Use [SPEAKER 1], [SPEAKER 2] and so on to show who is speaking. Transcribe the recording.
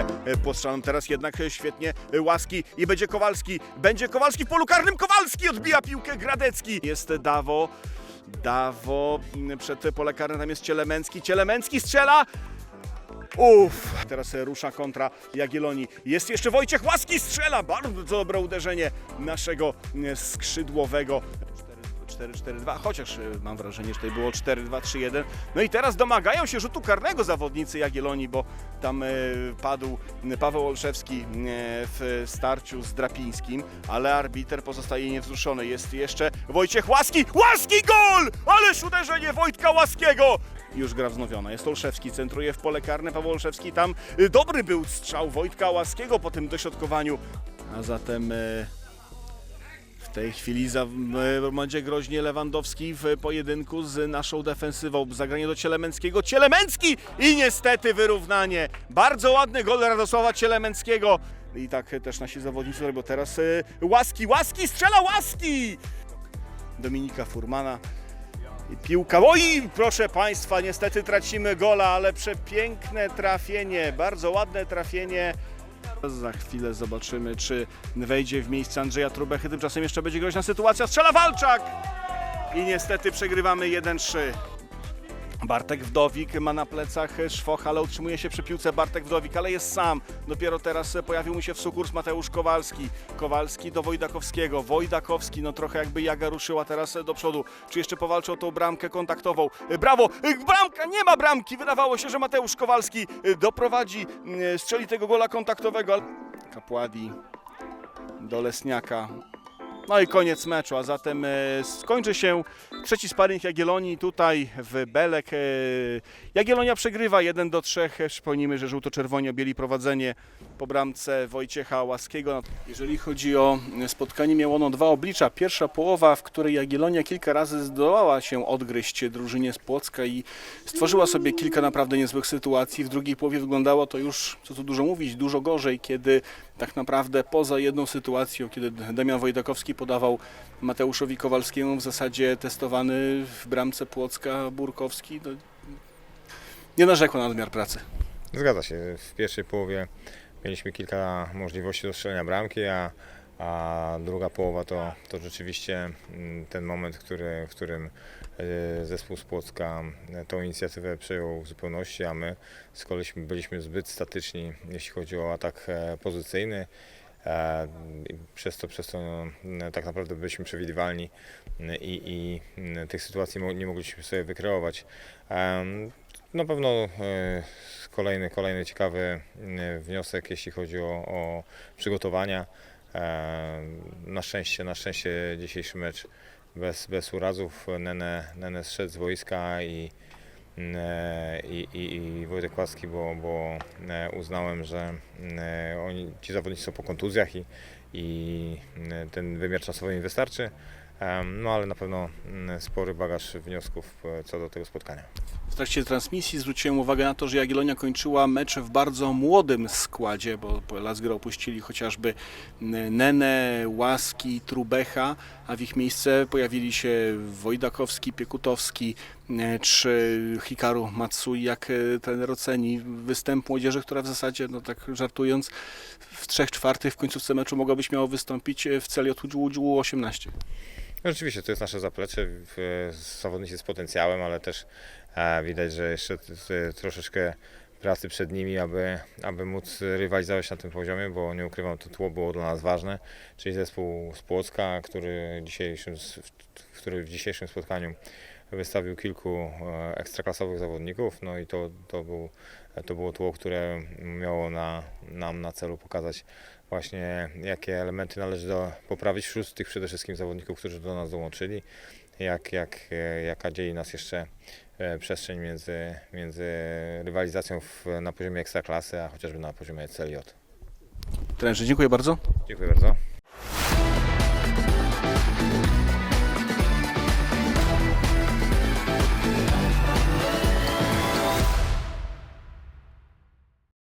[SPEAKER 1] e, pod strzelą. Teraz jednak e, świetnie e, Łaski i będzie Kowalski. Będzie Kowalski w polu karnym. Kowalski odbija piłkę Gradecki. Jest Dawo. Dawo mm, przed pole karne, tam jest Cielemęcki. Cielemęcki strzela. Uff, teraz e, rusza kontra Jagiellonii. Jest jeszcze Wojciech Łaski, strzela. Bardzo dobre uderzenie naszego e, skrzydłowego. 4-4-2, chociaż e, mam wrażenie, że tutaj było 4-2-3-1. No i teraz domagają się rzutu karnego zawodnicy Jagiellonii, bo tam e, padł Paweł Olszewski w starciu z Drapińskim, ale arbiter pozostaje niewzruszony. Jest jeszcze Wojciech Łaski. Łaski gol! Ależ uderzenie Wojtka Łaskiego! Już gra wznowiona. Jest Olszewski, centruje w pole karne. Paweł Olszewski tam y, dobry był strzał Wojtka Łaskiego po tym dośrodkowaniu. A zatem y, tej chwili za, będzie groźnie Lewandowski w pojedynku z naszą defensywą. Zagranie do Cielemęckiego. Cielemęcki! I niestety wyrównanie. Bardzo ładny gol Radosława Cielemęckiego. I tak też nasi zawodnicy, bo teraz y, Łaski, Łaski, strzela Łaski! Dominika Furmana. I piłka. Oj, proszę Państwa, niestety tracimy gola, ale przepiękne trafienie, bardzo ładne trafienie. Za chwilę zobaczymy, czy wejdzie w miejsce Andrzeja Trubechy. Tymczasem jeszcze będzie groźna sytuacja. Strzela Walczak! I niestety przegrywamy 1-3. Bartek Wdowik ma na plecach szwoch, ale utrzymuje się przy piłce Bartek Wdowik, ale jest sam. Dopiero teraz pojawił mu się w sukurs Mateusz Kowalski. Kowalski do Wojdakowskiego. Wojdakowski, no trochę jakby Jaga ruszyła teraz do przodu. Czy jeszcze powalczył o tą bramkę kontaktową? Brawo! Bramka! Nie ma bramki! Wydawało się, że Mateusz Kowalski doprowadzi, strzeli tego gola kontaktowego. Kapładi do Lesniaka. No i koniec meczu, a zatem e, skończy się trzeci sparring Jagiellonii tutaj w Belek. E, Jagiellonia przegrywa 1 do 3. Przypomnijmy, że żółto-czerwoni objęli prowadzenie po bramce Wojciecha Łaskiego. Jeżeli chodzi o spotkanie, miało ono dwa oblicza. Pierwsza połowa, w której Jagiellonia kilka razy zdołała się odgryźć drużynie z Płocka i stworzyła sobie kilka naprawdę niezłych sytuacji. W drugiej połowie wyglądało to już, co tu dużo mówić, dużo gorzej, kiedy tak naprawdę poza jedną sytuacją, kiedy Damian Wojdakowski podawał Mateuszowi Kowalskiemu w zasadzie testowany w bramce Płocka Burkowski, no, nie narzekł na nadmiar pracy.
[SPEAKER 2] Zgadza się. W pierwszej połowie mieliśmy kilka możliwości do strzelenia bramki, a, a druga połowa to, to rzeczywiście mm, ten moment, który, w którym e, zespół z Płocka e, tą inicjatywę przejął w zupełności, a my z kolei byliśmy zbyt statyczni, jeśli chodzi o atak e, pozycyjny. Przez to, przez to no, tak naprawdę byliśmy przewidywalni mm, i, i mm, tych sytuacji nie mogliśmy sobie wykreować. Na pewno kolejny, kolejny ciekawy mm, wniosek, jeśli chodzi o, o przygotowania. E, Na szczęście, na szczęście dzisiejszy mecz bez, bez urazów. Nene, Nene zszedł z wojska i, e, i, i, i Wojtek Łaski, bo, bo e, uznałem, że oni, ci zawodnicy są po kontuzjach i, i ten wymiar czasowy im wystarczy. No ale na pewno mm, spory bagaż wniosków e, co do tego spotkania.
[SPEAKER 1] W trakcie transmisji zwróciłem uwagę na to, że Jagiellonia kończyła mecz w bardzo młodym składzie, bo po Lasgrę opuścili chociażby Nene, Łaski, Trubecha, a w ich miejsce pojawili się Wojdakowski, Piekutowski czy Hikaru Matsui. Jak e, trener oceni występ młodzieży, która w zasadzie, no tak żartując, w trzech czwartych w końcówce meczu mogłaby śmiało wystąpić e, w celi od Łódź 18.
[SPEAKER 2] No Rzeczywiście to jest nasze zaplecze, zawodnicy z potencjałem, ale też e, widać, że jeszcze troszeczkę pracy przed nimi, aby, aby móc rywalizować na tym poziomie, bo nie ukrywam, to tło było dla nas ważne, czyli zespół z Płocka, który, dzisiejszym, który w dzisiejszym spotkaniu wystawił kilku e, ekstraklasowych zawodników, no i to, to, był, to było tło, które miało na, nam na celu pokazać właśnie jakie elementy należy do, poprawić wśród tych przede wszystkim zawodników, którzy do nas dołączyli, jak, jak, e, jaka dzieli nas jeszcze e, przestrzeń między, między rywalizacją w, na poziomie ekstraklasy, a chociażby na poziomie CLJ.
[SPEAKER 1] Trenerze, dziękuję bardzo.
[SPEAKER 2] Dziękuję bardzo.